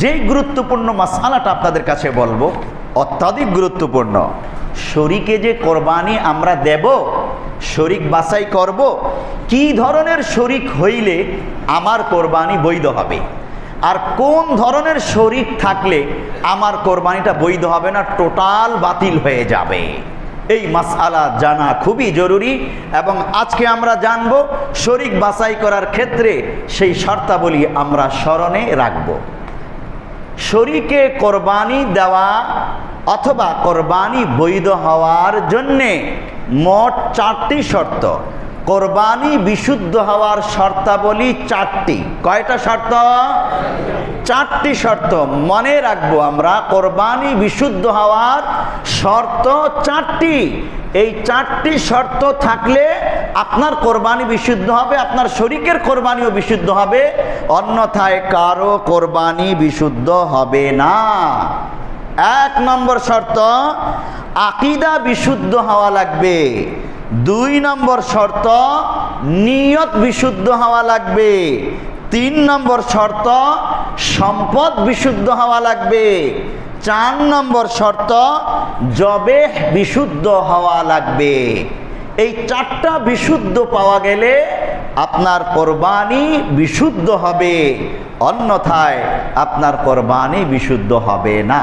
যেই গুরুত্বপূর্ণ মাসালাটা আপনাদের কাছে বলব, অত্যাধিক গুরুত্বপূর্ণ। শরীকে যে কোরবানি আমরা দেব, শরিক বাছাই করব, কি ধরনের শরিক হইলে আমার কোরবানি বৈধ হবে? আর কোন ধরনের শরিক থাকলে আমার কোরবানিটা বৈধ হবে না, টোটাল বাতিল হয়ে যাবে। এই মাসআলা জানা খুবই জরুরি এবং আজকে আমরা জানব, শরিক বাছাই করার ক্ষেত্রে সেই শর্তাবলী আমরা স্মরণে রাখব। শরীকে কোরবানি দেওয়া অথবা কোরবানি বৈধ হওয়ার জন্যে মোট চারটি শর্ত। কোরবানি বিশুদ্ধ হওয়ার শর্তাবলী চারটি। কয়টা শর্ত? চারটি শর্ত। মনে রাখব আমরা, কোরবানি বিশুদ্ধ হওয়ার শর্ত চারটি। এই চারটি শর্ত থাকলে আপনার কোরবানি বিশুদ্ধ হবে, আপনার শরীকের কোরবানিও বিশুদ্ধ হবে। অন্যথায় কারও কোরবানি বিশুদ্ধ হবে না। এক নম্বর শর্ত, আকিদা বিশুদ্ধ হওয়া লাগবে। দুই নম্বর শর্ত, নিয়ত বিশুদ্ধ হওয়া লাগবে। তিন নম্বর শর্ত, সম্পদ বিশুদ্ধ হওয়া লাগবে। চার নম্বর শর্ত, জবে বিশুদ্ধ হওয়া লাগবে। এই চারটা বিশুদ্ধ পাওয়া গেলে আপনার কোরবানি বিশুদ্ধ হবে, অন্যথায় আপনার কোরবানি বিশুদ্ধ হবে না।